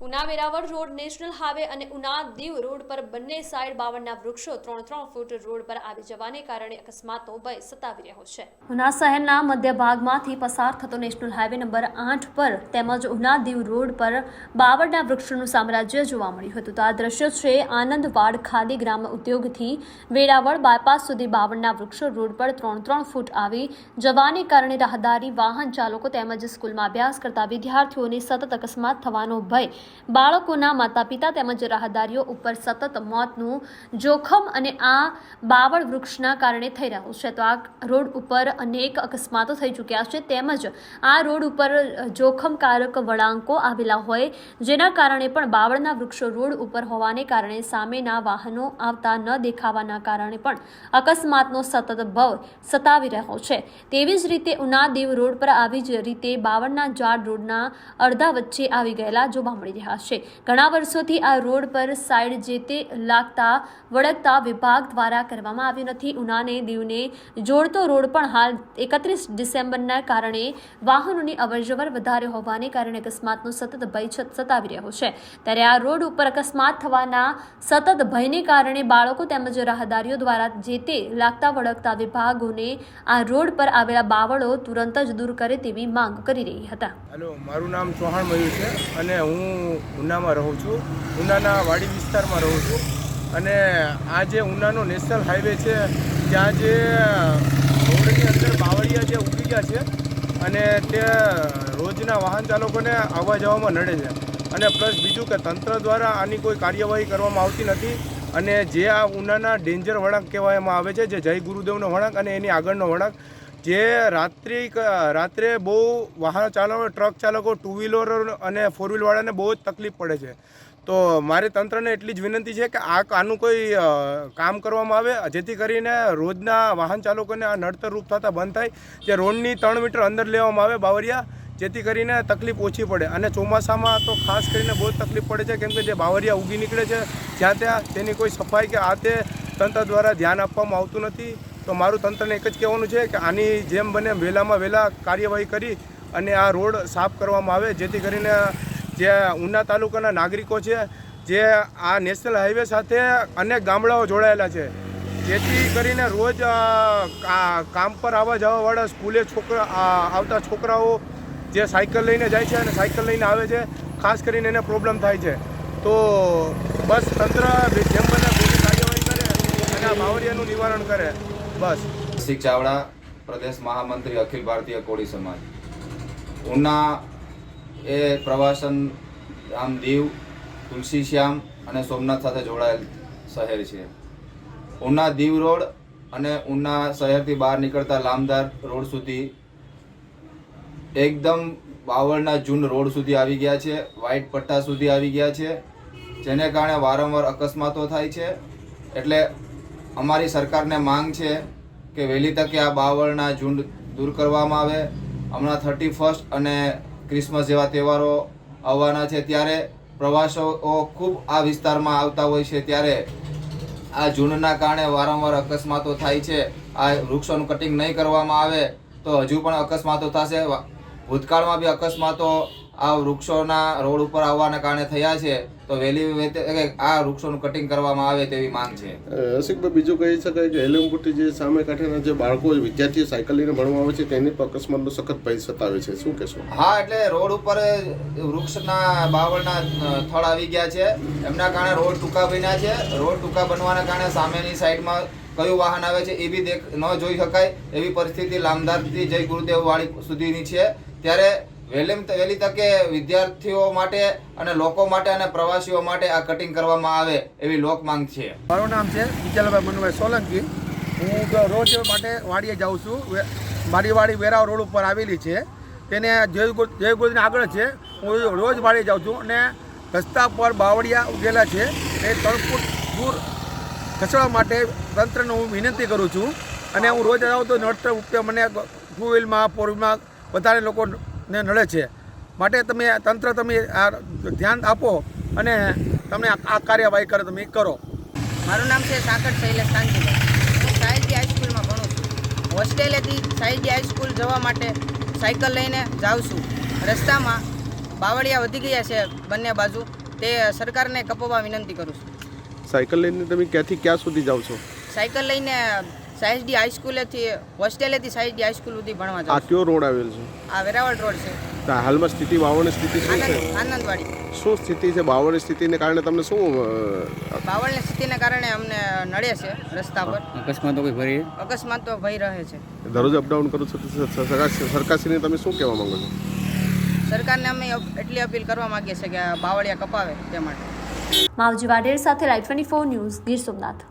Una Veraval road national highway અને Una Diu road પર બંને સાઈડ બાવનના વૃક્ષો ત્રણ ત્રણ ફૂટ રોડ પર આવી જવાને કારણે અકસ્માતનો ભય સતાવી રહ્યો છે. ઉના શહેરના મધ્ય ભાગમાંથી પસાર થતો નેશનલ હાઈવે નંબર આઠ પર તેમજ ઉના દીવ રોડ પર બાવળના વૃક્ષોનું સામ્રાજ્ય જોવા મળ્યું હતું. તો આ દ્રશ્ય છે આનંદવાડ ખાદી ગ્રામ ઉદ્યોગથી વેરાવળ બાયપાસ સુધી બાવળના વૃક્ષો રોડ પર ત્રણ ત્રણ ફૂટ આવી જવાને કારણે રાહદારી વાહન ચાલકો તેમજ સ્કૂલમાં અભ્યાસ કરતા વિદ્યાર્થીઓને સતત અકસ્માત થવાનો ભય બાળકોના માતા પિતા તેમજ રાહદારીઓ ઉપર સતત મોતનું જોખમ અને આ બાવળ વૃક્ષના કારણે થઈ રહ્યું છે. તો આ રોડ ઉપર અનેક અકસ્માતો થઈ ચૂક્યા છે. તેમજ આ રોડ ઉપર જોખમકારક વળાંકો આવેલા હોય, જેના કારણે પણ બાવળના વૃક્ષો રોડ ઉપર હોવાને કારણે સામેના વાહનો આવતા ન દેખાવાના કારણે પણ અકસ્માતનો સતત ભવ સતાવી રહ્યો છે. તેવી જ રીતે ઉના દેવ રોડ પર આવી જ રીતે બાવળના ઝાડ રોડના અડધા વચ્ચે આવી ગયેલા જોવા મળી રહ્યા છે. ઘણા વર્ષોથી આ રોડ પર સાઇડ જે તે લાગતા, વળગતા વિભાગ દ્વારા કરવામાં આવ્યું નથી. ઉનાને દીવને જોડતો રોડ પણ હાલ એકત્રીસ ડિસેમ્બરના કારણે વાહનોની અવરજવર વધારે હોવાને કારણે અકસ્માતનો સતત ભય સતાવી રહ્યો છે. ત્યારે આ રોડ ઉપર અકસ્માત થવાના સતત ભયને કારણે બાળકો તેમજ રાહદારીઓ દ્વારા જે તે લાગતા, વળગતા વિભાગોને આ રોડ પર આવેલા બાવળો તુરંત જ દૂર કરે તેવી માંગ કરી રહી હતા. હેલો, મારું નામ ચૌહાણ મયુર છે અને હું ઉનામાં રહું છું. ઉનાના વાડી વિસ્તારમાં રહું છું. અને આ જે ઉનાનો નેશનલ હાઈવે છે, ત્યાં જે રોડની અંદર બાવળિયા જે ઉગી ગયા છે અને તે રોજના વાહન ચાલકોને આવવા જવામાં નડે છે. અને પ્લસ બીજું કે તંત્ર દ્વારા આની કોઈ કાર્યવાહી કરવામાં આવતી નથી અને જે આ ઉનાના ડેન્જર વળાંક કહેવામાં આવે છે, જે જય ગુરુદેવનો વળાંક અને એની આગળનો વળાંક જે રાત્રિ રાત્રે બહુ વાહન ચાલકો, ટ્રક ચાલકો ટુ વ્હીલર અને ફોર વ્હીલવાળાને બહુ જ તકલીફ પડે છે. તો મારે તંત્રને એટલી જ વિનંતી છે કે આ આનું કોઈ કામ કરવામાં આવે, જેથી કરીને રોજના વાહન ચાલકોને આ નડતર રૂપ થતાં બંધ થાય, જે રોડની ત્રણ મીટર અંદર લેવામાં આવે બાવરિયા, જેથી કરીને તકલીફ ઓછી પડે. અને ચોમાસામાં તો ખાસ કરીને બહુ જ તકલીફ પડે છે, કેમ કે જે બાવરિયા ઉગી નીકળે છે, જ્યાં ત્યાં તેની કોઈ સફાઈ કે આ તે તંત્ર દ્વારા ધ્યાન આપવામાં આવતું નથી. તો મારું તંત્રને એક જ કહેવાનું છે કે આની જેમ બને વહેલામાં વહેલા કાર્યવાહી કરી અને આ રોડ સાફ કરવામાં આવે, જેથી કરીને જે ઉના તાલુકાના નાગરિકો છે, જે આ નેશનલ હાઈવે સાથે અનેક ગામડાઓ જોડાયેલા છે. જેથી કરીને રોજ કામ પર આવવા જવાવાળા સ્કૂલે છોકરા આવતા છોકરાઓ જે સાયકલ લઈને જાય છે અને સાયકલ લઈને આવે છે, ખાસ કરીને એને પ્રોબ્લેમ થાય છે. તો બસ તંત્ર જેમ બને કાર્યવાહી કરે અને આ બાવરિયાનું નિવારણ કરે. બસ. કૌશિક ચાવડા, પ્રદેશ મહામંત્રી અખિલ ભારતીય કોળી સમાજ. ઉના એ પ્રવાસન આમ દીવ, તુલસી શ્યામ અને સોમનાથ સાથે જોડાયેલ શહેર છે. ઉના દીવ રોડ અને ઉના શહેરથી બહાર નીકળતા લામદાર રોડ સુધી એકદમ બાવળના જૂન રોડ સુધી આવી ગયા છે વ્હાઇટ પટ્ટા સુધી આવી ગયા છે, જેને કારણે વારંવાર અકસ્માતો થાય છે, એટલે અમારી સરકારને માંગ છે કે વહેલી તકે આ બાવળના ઝુંડ દૂર કરવામાં આવે. હમણાં થર્ટી ફર્સ્ટ અને ક્રિસમસ જેવા તહેવારો આવવાના છે. ત્યારે પ્રવાસીઓ ખૂબ આ વિસ્તારમાં આવતા હોય છે. ત્યારે આ ઝુંડના કારણે વારંવાર અકસ્માતો થાય છે. આ વૃક્ષોનું કટિંગ નહીં કરવામાં આવે તો હજુ પણ અકસ્માતો થશે. ભૂતકાળમાં બી અકસ્માતો આ વૃક્ષોના રોડ ઉપર આવવાના કારણે થયા છે તો વહેલી આ વૃક્ષોનું કટિંગ કરવામાં આવે તેવી માંગ છે. રસિકભાઈ બીજું કહી શકાય કે એલમપુટી જે સામે કાંઠેના જે બાળકો વિદ્યાર્થીઓ સાયકલ લઈને ભણવા આવે છે તેની પર અકસ્માતનો સખત ભય સતાવે છે. શું કહેશો? હા એટલે રોડ ઉપર વૃક્ષના બાવળના થળ આવી ગયા છે. એમના કારણે રોડ ટૂંકા બન્યા છે. રોડ ટૂંકા બનવાના કારણે સામેની સાઈડમાં કયું વાહન આવે છે એ બી દેખ ન જોઈ શકાય. એવી પરિસ્થિતિ લામદારથી જય ગુરુદેવ વાળી સુધીની છે. ત્યારે વહેલી વહેલી તકે વિદ્યાર્થીઓ માટે અને લોકો માટે અને પ્રવાસીઓ માટે આ કટિંગ કરવામાં આવે એવી લોક માંગ છે. મારું નામ છે વિજયભાઈ મનુભાઈ સોલંકી. હું રોજ માટે વાડીએ જાઉં છું. મારી વાડી વેરાવ રોડ ઉપર આવેલી છે. તેને જયગુ ગુરુ આગળ છે. હું રોજ વાડીએ જાઉં છું અને રસ્તા પર બાવળિયા ઉગેલા છે. એ ત્રણ ફૂટ દૂર ખસેડવા માટે તંત્રને હું વિનંતી કરું છું. અને હું રોજ જાઉં તો નડતર ઉપયોગ મને ટુ વ્હીલમાં ફોર વ્હીલમાં વધારે લોકોને નડે છે. માટે તમે તંત્ર તમે આ ધ્યાન આપો અને તમે આ આ કાર્યવાહી કરો તમે કરો. મારું નામ છે સાકર શૈલેષ કાંતિભાઈ હું સાહિત્ય હાઈસ્કૂલમાં ભણું છું. હોસ્ટેલેથી સાહિત્ય હાઈસ્કૂલ જવા માટે સાયકલ લઈને જાઉં છું. રસ્તામાં બાવળિયા વધી ગયા છે બંને બાજુ. તે સરકારને કપાવવા વિનંતી કરું છું. સાયકલ લઈને તમે ક્યાંથી ક્યાં સુધી જાઓ છો? સાયકલ લઈને સાયસડી હાઈસ્કૂલેથી હોસ્ટેલેથી સાયસડી હાઈસ્કૂલ સુધી ભણવા આ કયો રોડ આવેલ છે? આ વેરાવળ રોડ છે. તો હાલમાં સ્થિતિ બાવળની સ્થિતિ શું છે? આનંદ આનંદવાડી. શું સ્થિતિ છે બાવળની સ્થિતિને કારણે તમને શું બાવળની સ્થિતિને કારણે અમને નડે છે રસ્તા પર. અકસ્માતો કોઈ ભરી અકસ્માત તો ભય રહે છે. દરરોજ અપડાઉન કરો છો સરકારશ્રીને તમે શું કહેવા માંગો છો? સરકારને અમે એટલી અપીલ કરવા માંગીએ છીએ કે આ બાવળિયા કપાવે તે માટે. માવજી વાડેર સાથે live twenty four news Gir Somnath.